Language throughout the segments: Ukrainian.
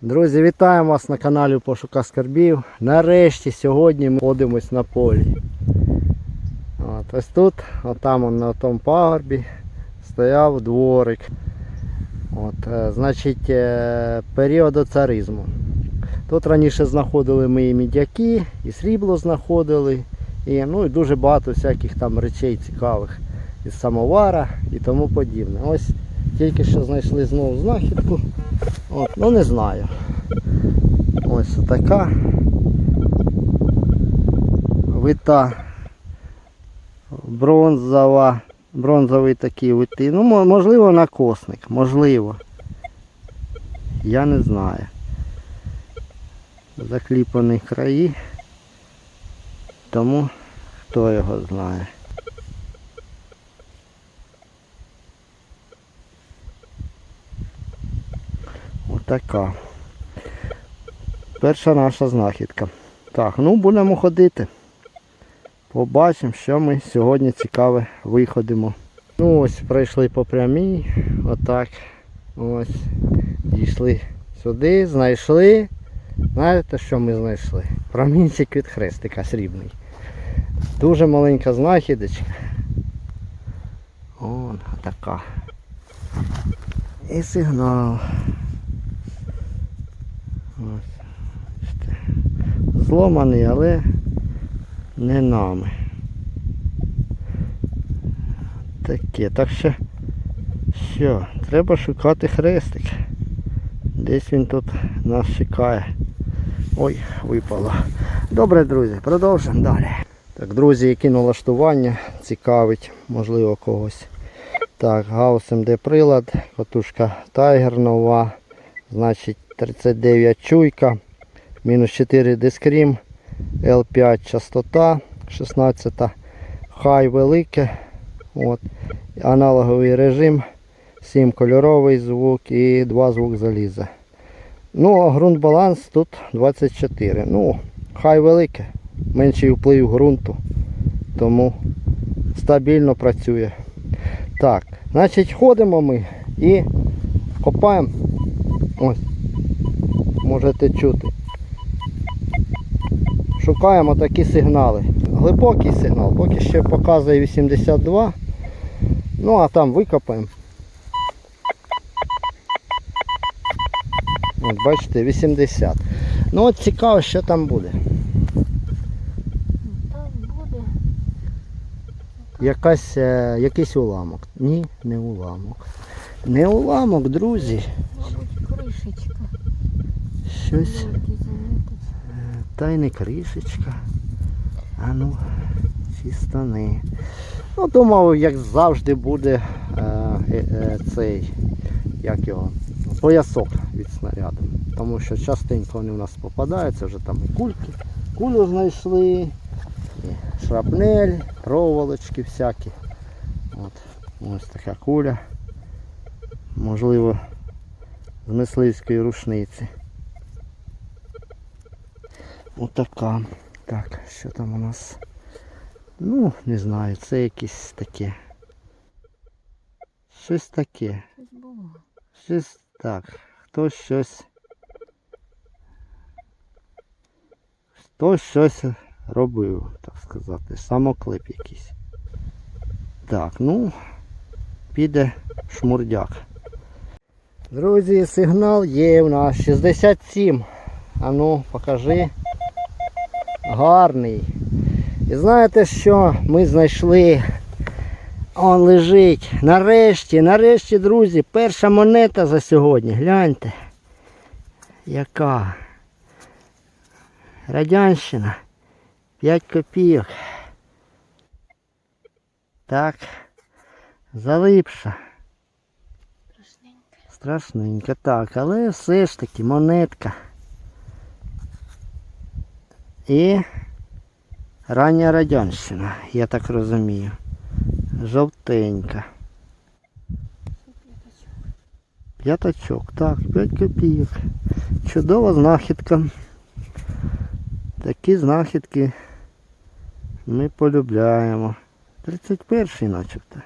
Друзі, вітаємо вас на каналі Пошука Скарбів. Нарешті сьогодні ми ходимось на полі. От, ось тут, отам на тому пагорбі, стояв дворик. От, е, значить, е, період царизму. Тут раніше знаходили ми і мідяки, і срібло знаходили, і, ну, і дуже багато всяких там речей цікавих із самовара і тому подібне. Ось тільки що знайшли знову знахідку. От, ну не знаю. Ось така вита бронзова, бронзовий такий витий. Ну, мо- можливо, накосник, можливо. Я не знаю. Закліпані краї. Тому хто його знає. Отака. Перша наша знахідка. Так, ну будемо ходити. Побачимо, що ми сьогодні цікаве виходимо. Ну ось пройшли по прямій. Отак. Ось. Дійшли сюди, знайшли. Знаєте, що ми знайшли? Промінчик від хрестика срібний. Дуже маленька знахідочка. Вон така. І сигнал. Ось. Зломаний, але не нами. Таке. Так що, що, треба шукати хрестик. Десь він тут нас чекає. Ой, випало. Добре, друзі, продовжимо далі. Так, друзі, які налаштування цікавить, можливо, когось. Так, Гаус МД прилад, катушка Tiger нова, значить 39 чуйка, мінус 4 дискрім, L5 частота 16, хай велике, от, аналоговий режим, 7 кольоровий звук і 2 звук заліза. Ну, а ґрунт баланс тут 24. Ну, хай велике, менший вплив ґрунту, тому стабільно працює. Так, значить ходимо ми і копаємо. Ось. Можете чути. Шукаємо такі сигнали. Глибокий сигнал, поки ще показує 82. Ну а там викопаємо. От бачите, 80. Ну от цікаво, що там буде. Там буде, Якась, е, якийсь уламок. Ні, не уламок. Не уламок, друзі. мабуть, кришечка. Щось. Великий. Та й не кришечка. А ну, чистони. Ну, думав, як завжди буде е, е, е, цей, як його, поясок від снаряду. Тому що частенько вони у нас попадаються, вже там і кульки. Кулю знайшли, і шрапнель, проволочки всякі. От, ось така куля. Можливо, з мисливської рушниці. Отака. Так, що там у нас? Ну, не знаю, це якесь таке. Щось таке. Щось було. Щось так. Хтось щось. Хтось щось робив, так сказати. Самоклип якийсь. Так, ну, піде шмурдяк. Друзі, сигнал є у нас 67. А ну, покажи. Гарний. І знаєте що? Ми знайшли. Он лежить. Нарешті, нарешті, друзі, перша монета за сьогодні. Гляньте. Яка? Радянщина. 5 копійок. Так. Залипша. Страшненьке. Страшненько так, але все ж таки монетка. І рання радянщина, я так розумію. Жовтенька. П'ятачок, так, 5 копійок. Чудова знахідка. Такі знахідки ми полюбляємо. 31-й начебто.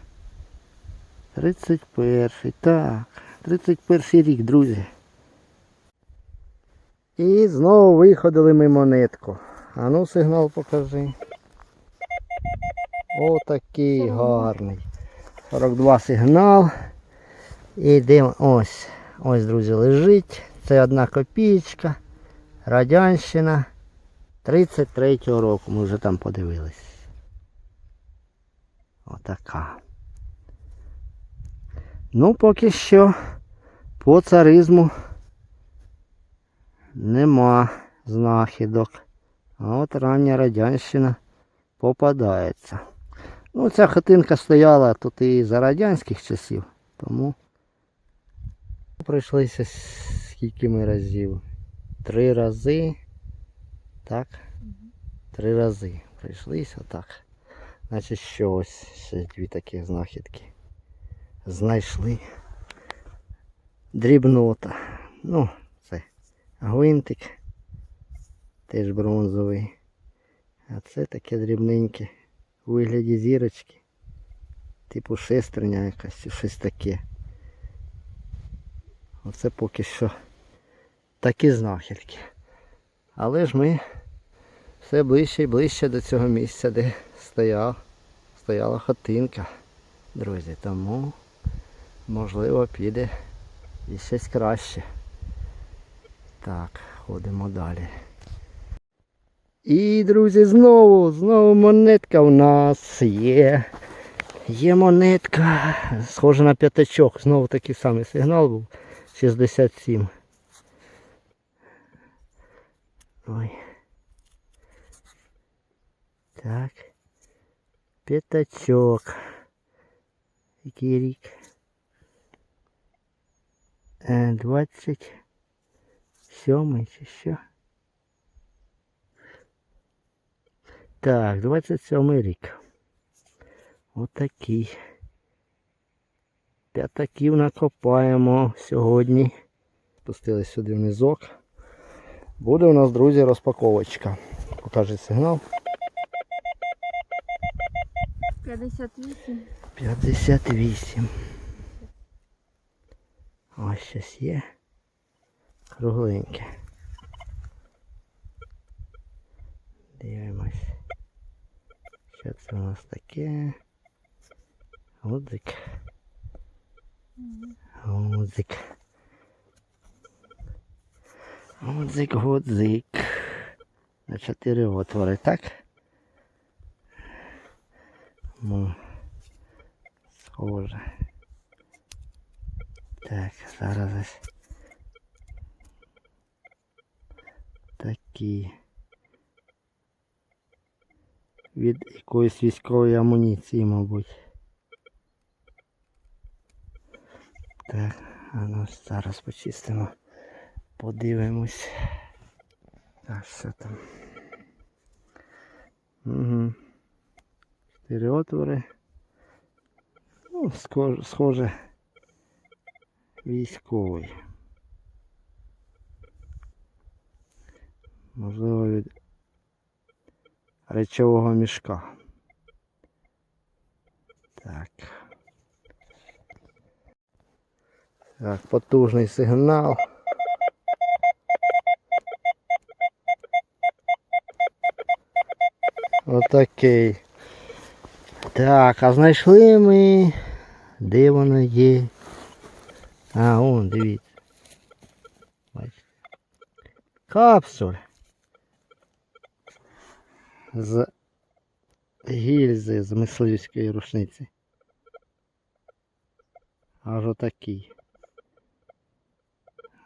31-й, так. 31 рік, друзі. І знову виходили ми монетку. А ну сигнал покажи. Отакий гарний. 42 сигнал. І йдемо. Ось. Ось, друзі, лежить. Це одна копієчка. Радянщина. 33-го року. Ми вже там подивились. Отака. Ну, поки що по царизму нема знахідок. А от рання радянщина попадається. Ну, ця хатинка стояла тут і за радянських часів, тому пройшлися скільки ми разів? Три рази. Так? Три рази прийшлися так. Значить, що ось ще дві такі знахідки. Знайшли. Дрібнота. Ну, це гвинтик. Теж бронзовий. А це таке дрібненьке. У вигляді зірочки. Типу шестерня якась, чи щось таке. Оце поки що такі знахідки. Але ж ми все ближче і ближче до цього місця, де стояв, стояла хатинка, друзі. Тому можливо піде і щось краще. Так, ходимо далі. І, друзі, знову, знову монетка у нас є. Є монетка. Схожа на п'ятачок. Знову такий самий сигнал був. 67. Ой. Так. П'ятачок. Який рік? Е, 27 чи що? Так, 27 рік. Отакий. П'ятаків накопаємо сьогодні. Спустились сюди в низок. Буде у нас, друзі, розпаковочка. Покаже сигнал. 58. 58. Ось щось є. Кругленьке. Дивимось. Що у нас таке? Гудзик. Гудзик. Гудзик, гудзик. На чотири отвори, так? Ну, схоже. Так, зараз такі. Від якоїсь військової амуніції, мабуть. Так, а ну зараз почистимо. Подивимось. Так, що там. Угу. Чотири отвори. Ну, схоже, військовий. Можливо, від речового мішка. Так. Так, потужний сигнал. Отакий. Так, а знайшли ми. Де воно є? А, он, дивіться. Капсуль. З гільзи з мисливської рушниці. Аж отакий.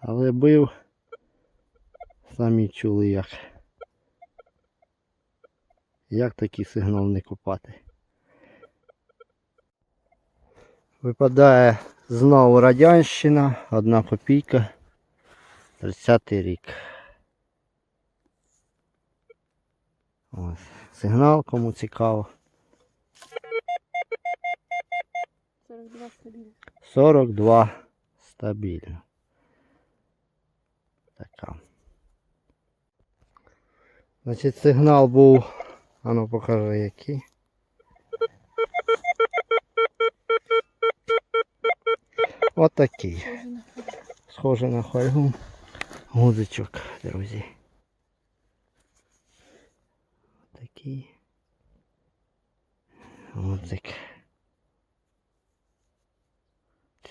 Але бив. Самі чули як. Як такий сигнал не копати? Випадає знову радянщина, одна копійка, 30-й рік. Ось. Сигнал, кому цікаво. 42 стабільно. 42 стабільно. Така. Значить, сигнал був. А ну покажи який. Отакий. Схоже на Схоже на фольгу. гудзичок, друзі. Такий гудзик.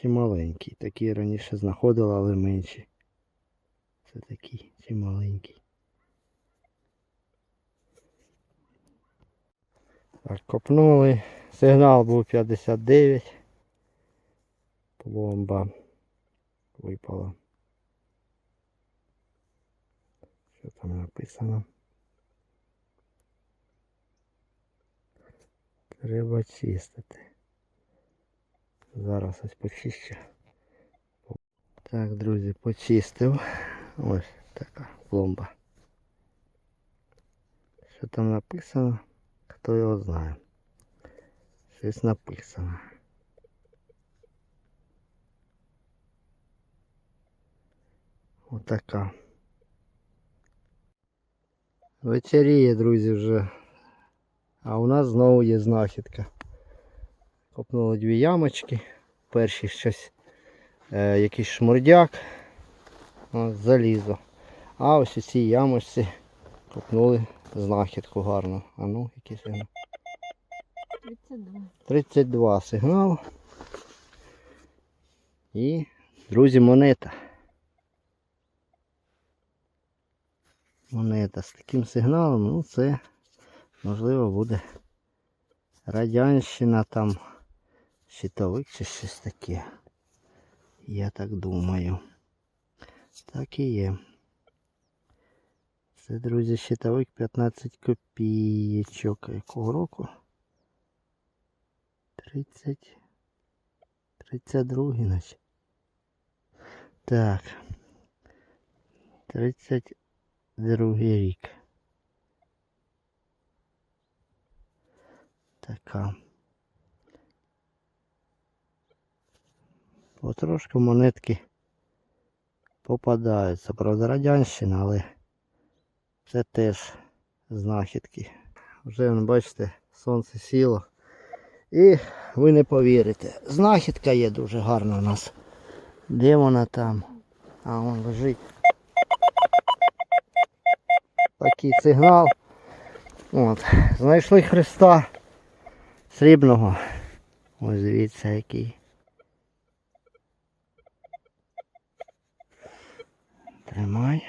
Чи маленький. Такі раніше знаходила, але менші. Це такий чи маленький. Так, копнули. Сигнал був 59. Пломба випала. Що там написано? Треба чистити. Зараз ось почищу. Так, друзі, почистив. Ось така пломба. Що там написано? Хто його знає. Щось написано. Отака. Вечеріє, друзі, вже. А у нас знову є знахідка. Копнули дві ямочки. Перший щось е, якийсь шмурдяк. Ось, залізо. А ось у цій ямочці копнули знахідку гарну. А ну, який сигнал? 32. 32 сигнал. І, друзі, монета. Монета з таким сигналом, ну це можливо буде радянщина там щитовик чи щось таке. Я так думаю. Так і є. Це, друзі, щитовик 15 копійочок. Якого року? 30. 32 наче. Так. 32 рік. Така. Потрошку монетки попадаються. Правда, радянщина, але це теж знахідки. Вже, бачите, сонце сіло. І ви не повірите. Знахідка є дуже гарна у нас. Де вона там? А вон лежить. Такий сигнал. От. Знайшли Христа срібного. Ось дивіться який. Тримай.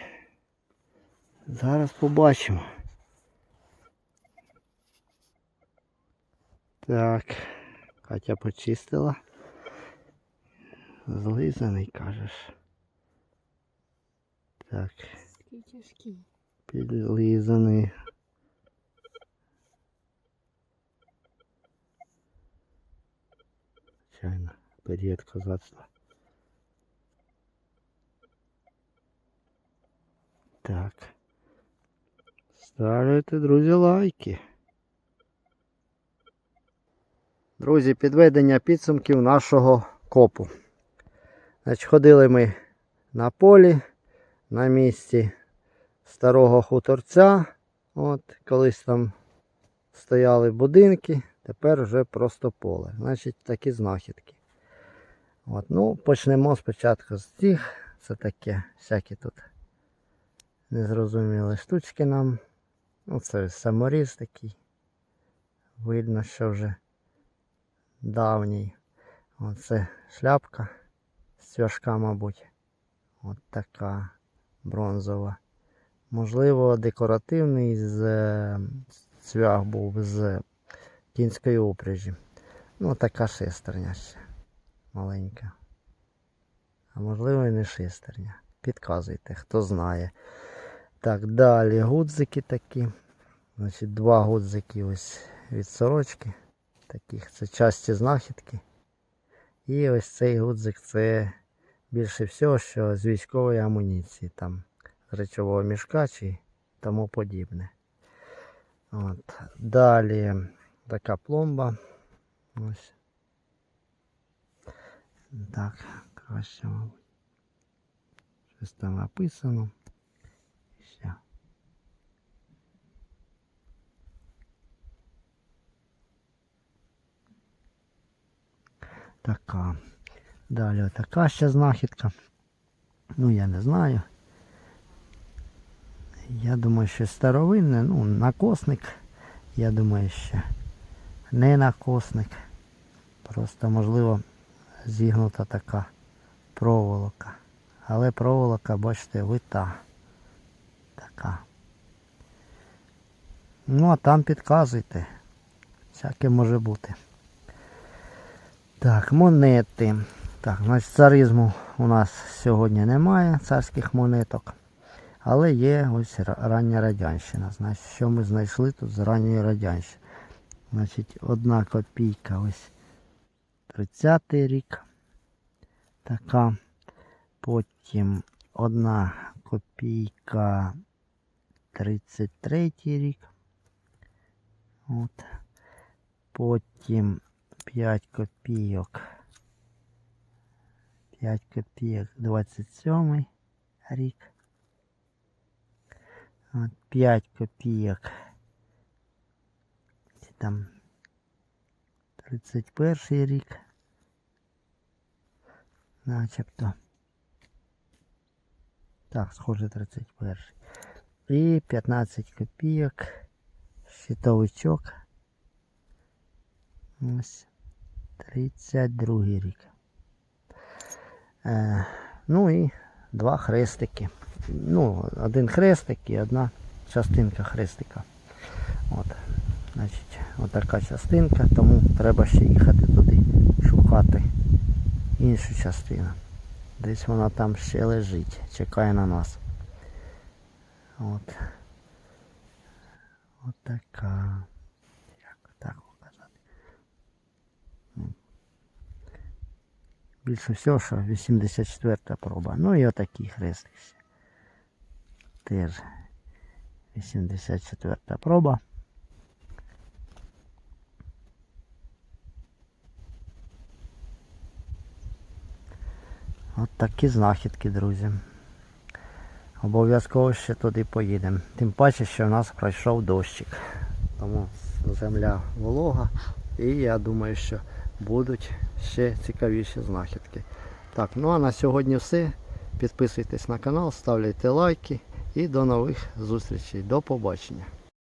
Зараз побачимо. Так, Катя почистила. Злизаний, кажеш. Так, підлизаний. Звичайно, період козацтва. Так. Ставляйте, друзі, лайки. Друзі, підведення підсумків нашого копу. Значить, ходили ми на полі на місці старого хуторця. От, колись там стояли будинки, тепер вже просто поле. Значить, такі знахідки. От, ну, почнемо спочатку з цих. Це таке, всякі тут незрозумілі штучки нам. Ну, це саморіз такий. Видно, що вже давній. Оце шляпка з цвяшка, мабуть. От така бронзова. Можливо, декоративний з цвях був з кінської упряжі. Ну, така шестерня ще маленька. А можливо і не шестерня. Підказуйте, хто знає. Так, далі гудзики такі. Значить, два гудзики ось від сорочки. Таких це часті знахідки. І ось цей гудзик це більше всього, що з військової амуніції, там, з речового мішка чи тому подібне. От. Далі така пломба. Ось. Так, краще, мабуть. Щось там написано. Така. Далі така ще знахідка. Ну я не знаю. Я думаю, що старовинне, ну, накосник, я думаю, що не накосник. Просто, можливо, зігнута така проволока. Але проволока, бачите, вита. Така. Ну, а там підказуйте. Всяке може бути. Так, монети. Так, значить царизму у нас сьогодні немає царських монеток. Але є ось рання радянщина. Значить, що ми знайшли тут з ранньої радянщини? Значить, одна копійка ось 30-й рік. Така. Потім одна копійка 33 рік. От. Потім 5 копійок. 5 копійок 27 рік. От 5 копійок. Чи Там 31 рік. Начебто. Так, схоже 31. І 15 копійок. Щитовичок. Ось 32 рік. Е, ну і два хрестики. Ну, один хрестик і одна частинка хрестика. От. Значить, отака частинка, тому треба ще їхати туди шукати іншу частину. Десь вона там ще лежить, чекає на нас. От. От така. Як так показати. М. Більше всього, що 84 проба. Ну і отакий хрестик. Теж 84 проба. От такі знахідки, друзі. Обов'язково ще туди поїдемо. Тим паче, що в нас пройшов дощик. Тому земля волога. І я думаю, що будуть ще цікавіші знахідки. Так, ну а на сьогодні все. Підписуйтесь на канал, ставляйте лайки і до нових зустрічей. До побачення.